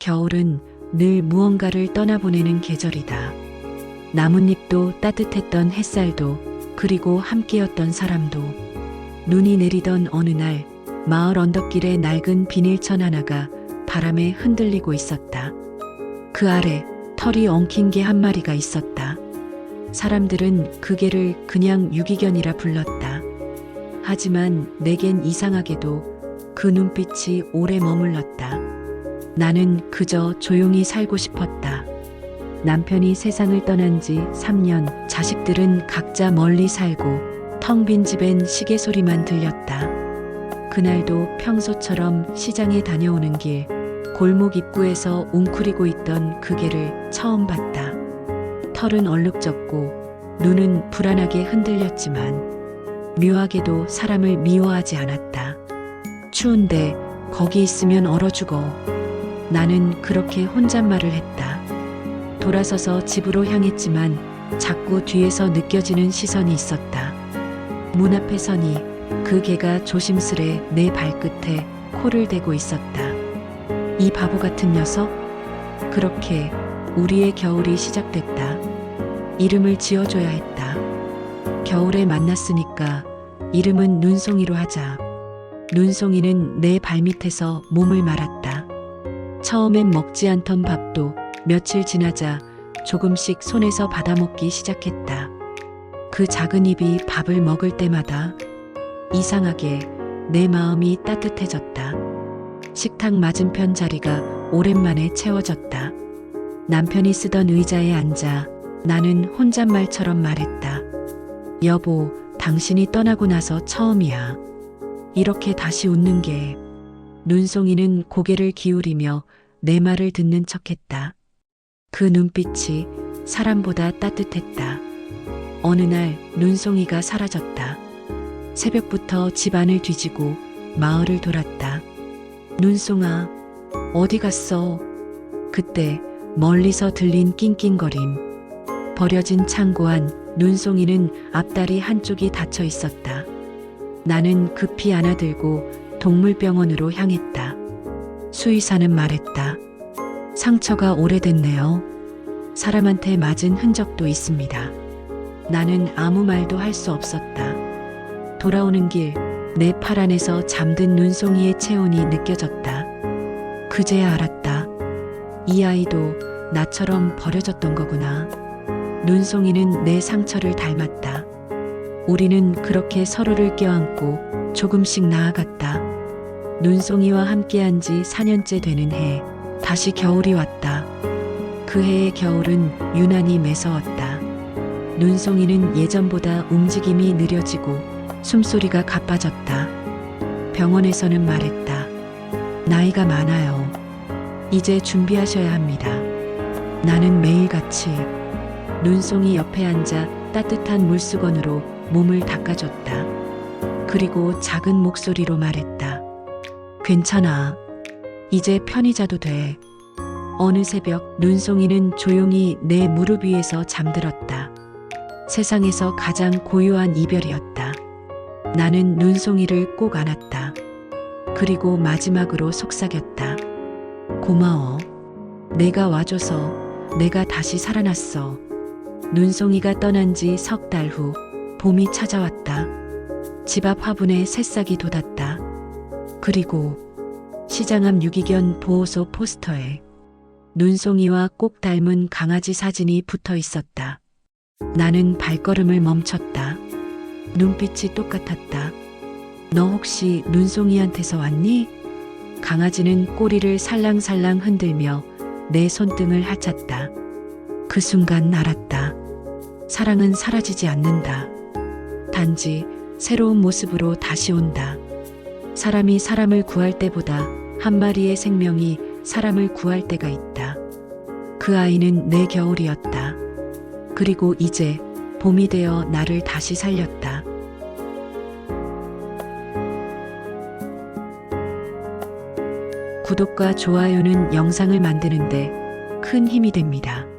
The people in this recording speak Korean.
겨울은 늘 무언가를 떠나보내는 계절이다. 나뭇잎도 따뜻했던 햇살도 그리고 함께였던 사람도 눈이 내리던 어느 날 마을 언덕길에 낡은 비닐천 하나가 바람에 흔들리고 있었다. 그 아래 털이 엉킨 개 한 마리가 있었다. 사람들은 그 개를 그냥 유기견이라 불렀다. 하지만 내겐 이상하게도 그 눈빛이 오래 머물렀다. 나는 그저 조용히 살고 싶었다. 남편이 세상을 떠난 지 3년, 자식들은 각자 멀리 살고 텅 빈 집엔 시계 소리만 들렸다. 그날도 평소처럼 시장에 다녀오는 길, 골목 입구에서 웅크리고 있던 그 개를 처음 봤다. 털은 얼룩졌고 눈은 불안하게 흔들렸지만 묘하게도 사람을 미워하지 않았다. 추운데 거기 있으면 얼어 죽어. 나는 그렇게 혼잣말을 했다. 돌아서서 집으로 향했지만 자꾸 뒤에서 느껴지는 시선이 있었다. 문 앞에 서니 그 개가 조심스레 내 발끝에 코를 대고 있었다. 이 바보 같은 녀석? 그렇게 우리의 겨울이 시작됐다. 이름을 지어줘야 했다. 겨울에 만났으니까 이름은 눈송이로 하자. 눈송이는 내 발밑에서 몸을 말았다. 처음엔 먹지 않던 밥도 며칠 지나자 조금씩 손에서 받아먹기 시작했다. 그 작은 입이 밥을 먹을 때마다 이상하게 내 마음이 따뜻해졌다. 식탁 맞은편 자리가 오랜만에 채워졌다. 남편이 쓰던 의자에 앉아 나는 혼잣말처럼 말했다. 여보, 당신이 떠나고 나서 처음이야. 이렇게 다시 웃는 게. 눈송이는 고개를 기울이며 내 말을 듣는 척 했다. 그 눈빛이 사람보다 따뜻했다. 어느 날 눈송이가 사라졌다. 새벽부터 집안을 뒤지고 마을을 돌았다. 눈송아, 어디 갔어? 그때 멀리서 들린 낑낑거림. 버려진 창고 안 눈송이는 앞다리 한쪽이 닫혀 있었다. 나는 급히 안아들고 동물병원으로 향했다. 수의사는 말했다. 상처가 오래됐네요. 사람한테 맞은 흔적도 있습니다. 나는 아무 말도 할 수 없었다. 돌아오는 길, 내 팔 안에서 잠든 눈송이의 체온이 느껴졌다. 그제야 알았다. 이 아이도 나처럼 버려졌던 거구나. 눈송이는 내 상처를 닮았다. 우리는 그렇게 서로를 껴안고 조금씩 나아갔다. 눈송이와 함께한 지 4년째 되는 해, 다시 겨울이 왔다. 그 해의 겨울은 유난히 매서웠다. 눈송이는 예전보다 움직임이 느려지고 숨소리가 가빠졌다. 병원에서는 말했다. 나이가 많아요. 이제 준비하셔야 합니다. 나는 매일같이 눈송이 옆에 앉아 따뜻한 물수건으로 몸을 닦아줬다. 그리고 작은 목소리로 말했다. 괜찮아. 이제 편히 자도 돼. 어느 새벽 눈송이는 조용히 내 무릎 위에서 잠들었다. 세상에서 가장 고요한 이별이었다. 나는 눈송이를 꼭 안았다. 그리고 마지막으로 속삭였다. 고마워. 내가 와줘서 내가 다시 살아났어. 눈송이가 떠난 지 석 달 후 봄이 찾아왔다. 집 앞 화분에 새싹이 돋았다. 그리고 시장 앞 유기견 보호소 포스터에 눈송이와 꼭 닮은 강아지 사진이 붙어 있었다. 나는 발걸음을 멈췄다. 눈빛이 똑같았다. 너 혹시 눈송이한테서 왔니? 강아지는 꼬리를 살랑살랑 흔들며 내 손등을 하찼다. 그 순간 알았다. 사랑은 사라지지 않는다. 단지 새로운 모습으로 다시 온다. 사람이 사람을 구할 때보다 한 마리의 생명이 사람을 구할 때가 있다. 그 아이는 내 겨울이었다. 그리고 이제 봄이 되어 나를 다시 살렸다. 구독과 좋아요는 영상을 만드는데 큰 힘이 됩니다.